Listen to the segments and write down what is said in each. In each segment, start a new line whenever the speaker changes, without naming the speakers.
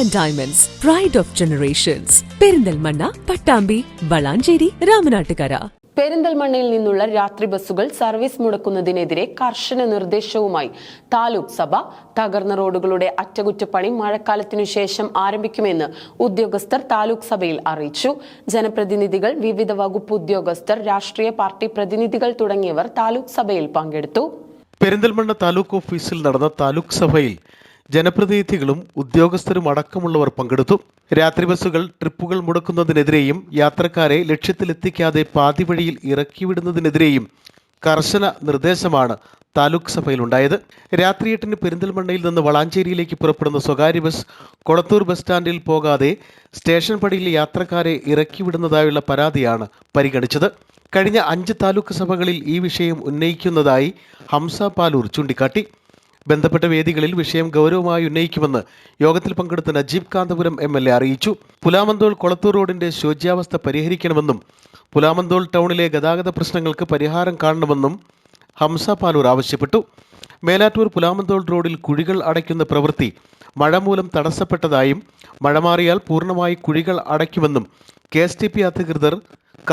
And diamonds pride of generations Perinthalmanna Pattambi Valanchery Ramanattukara
പെരിന്തൽമണ്ണയിൽ നിന്നുള്ള രാത്രി ബസ്സുകൾ സർവീസ് മുടക്കുന്നതിനെതിരെ കർശന നിർദ്ദേശവുമായി താലൂക്ക് സഭ തകർന്ന റോഡുകളുടെ അറ്റകുറ്റപ്പണി മഴക്കാലത്തിനു ശേഷം ആരംഭിക്കുമെന്ന് ഉദ്യോഗസ്ഥർ താലൂക്ക് സഭയിൽ അറിയിച്ചു. ജനപ്രതിനിധികൾ വിവിധ വകുപ്പ് ഉദ്യോഗസ്ഥർ രാഷ്ട്രീയ പാർട്ടി പ്രതിനിധികൾ തുടങ്ങിയവർ താലൂക്ക് സഭയിൽ പങ്കെടുത്തു.
പെരിന്തൽമണ്ണ താലൂക്ക് ഓഫീസിൽ നടന്ന താലൂക്ക് സഭയിൽ ജനപ്രതിനിധികളും ഉദ്യോഗസ്ഥരും അടക്കമുള്ളവർ പങ്കെടുത്തു. രാത്രി ബസ്സുകൾ ട്രിപ്പുകൾ മുടക്കുന്നതിനെതിരെയും യാത്രക്കാരെ ലക്ഷ്യത്തിലെത്തിക്കാതെ പാതി വഴിയിൽ ഇറക്കിവിടുന്നതിനെതിരെയും കർശന നിർദ്ദേശമാണ് താലൂക്ക് സഭയിലുണ്ടായത്. രാത്രി എട്ടിന് പെരിന്തൽമണ്ണയിൽ നിന്ന് വളാഞ്ചേരിയിലേക്ക് പുറപ്പെടുന്ന സ്വകാര്യ ബസ് കൊളത്തൂർ ബസ് സ്റ്റാൻഡിൽ പോകാതെ സ്റ്റേഷൻ പടിയിൽ യാത്രക്കാരെ ഇറക്കിവിടുന്നതായുള്ള പരാതിയാണ് പരിഗണിച്ചത്. കഴിഞ്ഞ അഞ്ച് താലൂക്ക് സഭകളിൽ ഈ വിഷയം ഉന്നയിക്കുന്നതായി ഹംസ പാലൂർ ചൂണ്ടിക്കാട്ടി. ബന്ധപ്പെട്ട വേദികളിൽ വിഷയം ഗൗരവമായി ഉന്നയിക്കുമെന്ന് യോഗത്തിൽ പങ്കെടുത്ത Najeeb Kanthapuram M L A അറിയിച്ചു. പുലാമന്തോൾ കൊളത്തൂർ റോഡിന്റെ ശോച്യാവസ്ഥ പരിഹരിക്കണമെന്നും പുലാമന്തോൾ ടൗണിലെ ഗതാഗത പ്രശ്നങ്ങൾക്ക് പരിഹാരം കാണണമെന്നും ഹംസ പാലൂർ ആവശ്യപ്പെട്ടു. മേലാറ്റൂർ പുലാമന്തോൾ റോഡിൽ കുഴികൾ അടയ്ക്കുന്ന പ്രവൃത്തി മഴ മൂലം തടസ്സപ്പെട്ടതായും മഴ മാറിയാൽ പൂർണമായി കുഴികൾ അടയ്ക്കുമെന്നും കെ എസ് ടി പി അധികൃതർ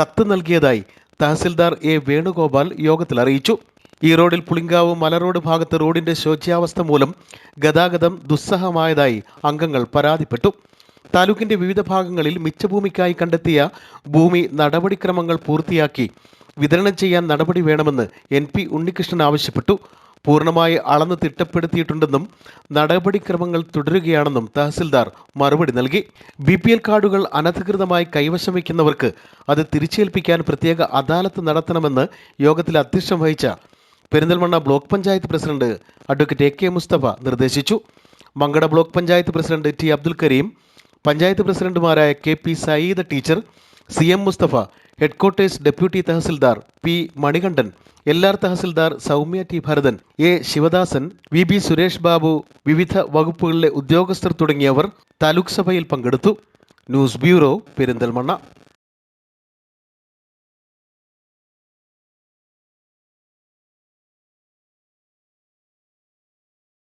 കത്ത് നൽകിയതായി തഹസിൽദാർ എ വേണുഗോപാൽ യോഗത്തിൽ അറിയിച്ചു. ഈ റോഡിൽ പുളിങ്കാവ് മലറോഡ് ഭാഗത്ത് റോഡിന്റെ ശോച്യാവസ്ഥ മൂലം ഗതാഗതം ദുസ്സഹമായതായി അംഗങ്ങൾ പരാതിപ്പെട്ടു. താലൂക്കിന്റെ വിവിധ ഭാഗങ്ങളിൽ മിച്ചഭൂമിക്കായി കണ്ടെത്തിയ ഭൂമി നടപടിക്രമങ്ങൾ പൂർത്തിയാക്കി വിതരണം ചെയ്യാൻ നടപടി വേണമെന്ന് എൻ പി ഉണ്ണികൃഷ്ണൻ ആവശ്യപ്പെട്ടു. പൂർണമായി അളന്ന് തിട്ടപ്പെടുത്തിയിട്ടുണ്ടെന്നും നടപടിക്രമങ്ങൾ തുടരുകയാണെന്നും തഹസിൽദാർ മറുപടി നൽകി. ബി പി എൽ കാർഡുകൾ അനധികൃതമായി കൈവശം വയ്ക്കുന്നവർക്ക് അത് തിരിച്ചേൽപ്പിക്കാൻ പ്രത്യേക അദാലത്ത് നടത്തണമെന്ന് യോഗത്തിൽ അധ്യക്ഷം വഹിച്ച Perinthalmanna block panchayat president advocate A K Mustafa നിർദ്ദേശിച്ചു. Mankada block panchayat president T Abdul Kareem panchayat പ്രസിഡന്റുമാരായ K P Sayeed teacher C M Mustafa headquarters deputy tahsildar P Manikandan L R tahsildar Soumya T Bharathan A Sivadasan V B Suresh Babu വിവിധ വകുപ്പുകളിലെ ഉദ്യോഗസ്ഥർ തുടങ്ങിയവർ താലൂക്ക് സഭയിൽ പങ്കെടുത്തു. News bureau Perinthalmanna.